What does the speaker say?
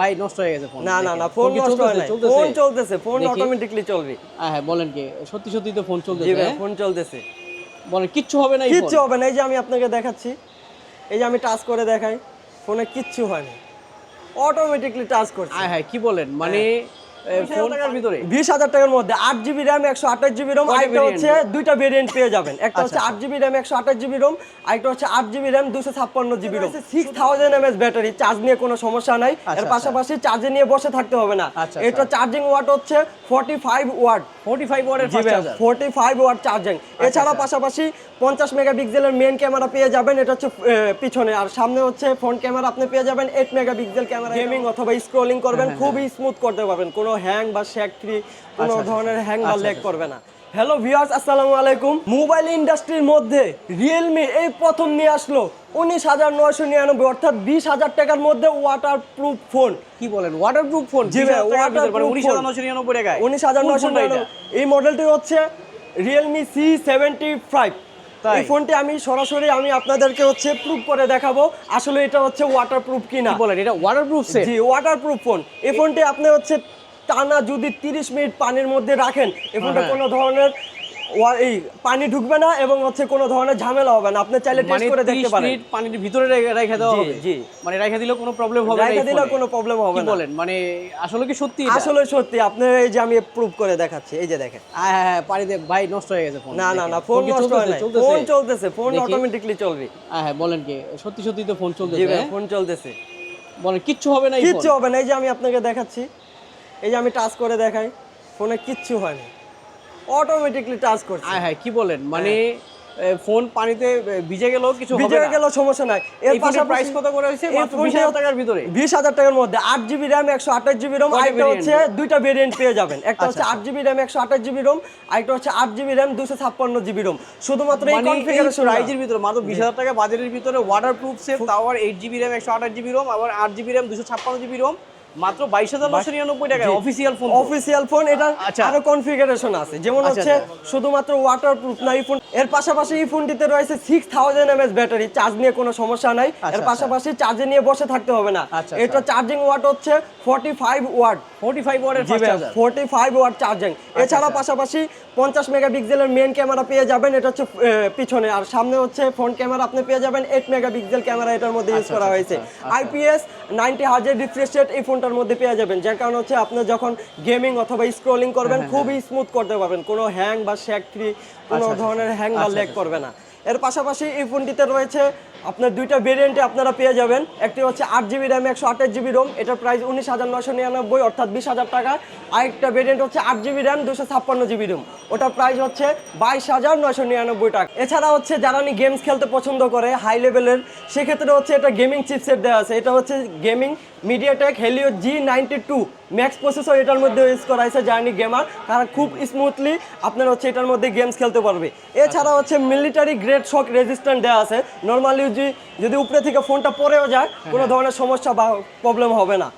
ভাই নষ্ট হয়ে গেছে ফোন না না না ফোন নষ্ট হয়? না ফোন চলতেছে? ফোন অটোমেটিক্যালি চলবে। হ্যাঁ হ্যাঁ বলেন কি সত্যি সত্যি তো ফোন চলতেছে হ্যাঁ? ফোন চলতেছে। বলেন কিচ্ছু হবে না কিচ্ছু হবে না এই যে আমি আপনাকে দেখাচ্ছি এই যে আমি টাচ করে দেখাই ফোনে কিচ্ছু হয় না। অটোমেটিক্যালি টাচ করছে। হ্যাঁ হ্যাঁ কি বলেন? মানে এ, ফোন টাকার ভিতরে? বিশ হাজার টাকার মধ্যে আট জিবি র্যাম একশো আঠাশ জিবি রোম আরেকটা হচ্ছে দুইটা ভেরিয়েন্ট পেয়ে যাবেন। একটা হচ্ছে আট জিবি র্যাম একশো আঠাশ জিবি রোম আরেকটা হচ্ছে আট জিবি র্যাম দুশো ছাপ্পান্ন GB ROM six thousand mAh battery charge নিয়ে কোনো সমস্যা নাই। এর আচ্ছা। পাশাপাশি চার্জে নিয়ে বসে থাকতে হবে না। আচ্ছা, এটা চার্জিং ওয়াট হচ্ছে ফর্টি ফাইভ ওয়াট 45 ওয়াটের ফাস্ট ফাইভ ওয়াট চার্জিং আচ্ছা, এছাড়া পাশাপাশি পঞ্চাশ মেগাপিক্সেলের মেন ক্যামেরা পেয়ে যাবেন। এটা হচ্ছে পিছনে। আর সামনে হচ্ছে ফ্রন্ট ক্যামেরা আপনি পেয়ে যাবেন। এইট মেগাপিক্সেল ক্যামেরা গেমিং অথবা স্ক্রলিং করবেন। হ্যাঁ, খুবই স্মুথ করতে পারবেন। কোনো হ্যাং বা ফ্রি কোনো আচ্ছা, ধরনের হ্যাং বা আচ্ছা, লেগ করবে না। হ্যালো ভিউয়ার্স আসসালামু আলাইকুম। মোবাইল ইন্ডাস্ট্রির মধ্যে রিয়েলমি এই প্রথম নিয়ে আসলো উনিশ হাজার নয়শো নিরানব্বই অর্থাৎ বিশ হাজার টাকার মধ্যে ওয়াটার প্রুফ ফোন কি বলেন? ওয়াটারপ্রুফ ফোন জি waterproof উনিশ হাজার নশো নিরানব্বই টাকায়। উনিশ হাজার নয়শো এই মডেলটি হচ্ছে রিয়েলমি সি সেভেন্টি ফাইভ এই ফোনটি আমি সরাসরি আমি আপনাদেরকে হচ্ছে প্রুফ করে দেখাবো আসলে এটা হচ্ছে ওয়াটার প্রুফ কিনা বলেন? এটা ওয়াটারপ্রুফ সেট জি ওয়াটার প্রুফ ফোন এই ফোনটি আপনি হচ্ছে টানা যদি তিরিশ মিনিট পানির মধ্যে রাখেন এই ফোনটা হ্যাঁ। কোনো ধরনের এই পানি ঢুকবে না এবং হচ্ছে কোনো ধরনের ঝামেলা হবে না। আপনি চাইলে মানে টেস্ট করে দেখতে 30 পারেন। পানির ভিতরে রেখে দেওয়া হবে? জি। মানে রেখে দিলে কোনো প্রবলেম হবে না রেখে দিলে কোনো প্রবলেম হবে কি না। বলেন? মানে আসলে কি সত্যি আসলে সত্যি। আপনি এই যে আমি প্রুফ করে দেখাচ্ছি এই যে দেখেন। হ্যাঁ হ্যাঁ হ্যাঁ পানিতে ভাই নষ্ট হয়ে গেছে ফোন না না না ফোন নষ্ট হয়? না ফোন চলতেছে? ফোন দেখি। অটোমেটিকলি চলবে। হ্যাঁ হ্যাঁ বলেন কি সত্যি সত্যি তো ফোন চলতেছে ভাই হ্যাঁ? ফোন চলতেছে। বলেন কিচ্ছু হবে না কিচ্ছু হবে না। এই যে আমি আপনাকে দেখাচ্ছি এই যে আমি টাচ করে দেখাই ফোনে কিচ্ছু হয় না অটোমেটিকলি টাচ করছে। হ্যাঁ হ্যাঁ কি বলেন? মানে ফোন পানিতে ভিজে গেলেও কিছু ভিজে গেল সমস্যা নাই। এর পাশাপাশি প্রাইস কত করে হয়েছে? মাত্র 20000 টাকার ভিতরে। বিশ হাজার টাকার মধ্যে আট জিবি র্যাম একশো আঠাশ জিবি রোম কয়টা আরেকটা? হচ্ছে দুইটা ভেরিয়েন্ট পেয়ে যাবেন। একটা হচ্ছে আচ্ছা, আট জিবি র্যাম একশো আঠাশ জিবি রোম আরেকটা হচ্ছে আট জিবি র্যাম দুশো ছাপ্পান্ন জিবি রোম শুধুমাত্র এই মানে কনফিগারেশন প্রাইজের ভিতরে মাত্র বিশ হাজার টাকা বাজারের ভিতরে ওয়াটারপ্রুফ তাও আবার এইট জিবি র্যাম একশো আঠাশ জিবি রোম আবার আট জিবি র্যাম দুশো ছাপ্পান্ন জিবি রোম মাত্র ফোন ফোন এটা আচ্ছা। আরও কনফিগারেশন আছে। যেমন আচ্ছা, হচ্ছে শুধুমাত্র ওয়াটারপ্রুফ না এই ফোন এর পাশাপাশি এই ফোনটিতে রয়েছে ব্যাটারি চার্জ নিয়ে কোনো সমস্যা নাই। এর আচ্ছা। পাশাপাশি চার্জে নিয়ে বসে থাকতে হবে না। আচ্ছা, এটা চার্জিং ওয়াট হচ্ছে ফর্টি ফাইভ ওয়াট ওয়াটের ফাস্ট চার্জার ওয়াট চার্জিং এছাড়া আচ্ছা। পাশাপাশি পঞ্চাশ মেগাপিক্সেলের মেন ক্যামেরা পেয়ে যাবেন এটা হচ্ছে পিছনে। আর সামনে হচ্ছে ফ্রন্ট ক্যামেরা আপনি পেয়ে যাবেন এইট মেগাপিক্সেল ক্যামেরা এটার মধ্যে ইউজ করা হয়েছে। আইপিএস নাইনটি হাজার রিফ্রেশ রেট এই ফোনটার মধ্যে পেয়ে যাবেন যার কারণ হচ্ছে আপনি যখন গেমিং অথবা স্ক্রলিং হ্যাঁ, করবেন খুবই স্মুথ করতে পারবেন কোনো হ্যাং বা শেক ফ্রি কোনো ধরনের হ্যাং বা লেগ করবে না। এর পাশাপাশি এই ফোনটিতে রয়েছে আপনার দুইটা ভেরিয়েন্টে আপনারা পেয়ে যাবেন। একটি হচ্ছে আট জিবি র্যাম একশো আঠাশ জিবি রোম এটার প্রাইস উনিশ হাজার নশো নিরানব্বই, অর্থাৎ বিশ হাজার টাকা। আরেকটা ভেরিয়েন্ট হচ্ছে আট জিবি র্যাম দুশো ছাপ্পান্ন জিবি রোম ওটার প্রাইস হচ্ছে বাইশ হাজার নশো নিরানব্বই টাকা। এছাড়া হচ্ছে যারা নি গেমস খেলতে পছন্দ করে হাই লেভেলের সেক্ষেত্রে হচ্ছে এটা গেমিং চিপসেট দেওয়া আছে। এটা হচ্ছে gaming MediaTek Helio G ninety two max processor এটার মধ্যে ইউজ করা হয়েছে জার্নি গেমার তারা খুব স্মুথলি আপনার হচ্ছে এটার মধ্যে গেমস খেলতে পারবে। এছাড়া হচ্ছে মিলিটারি গ্রেড শক রেজিস্ট্যান্ট দেওয়া আছে। নর্মালি যদি যদি উপরে থেকে ফোনটা পরেও যায় কোনো ধরনের সমস্যা বা প্রবলেম হবে না।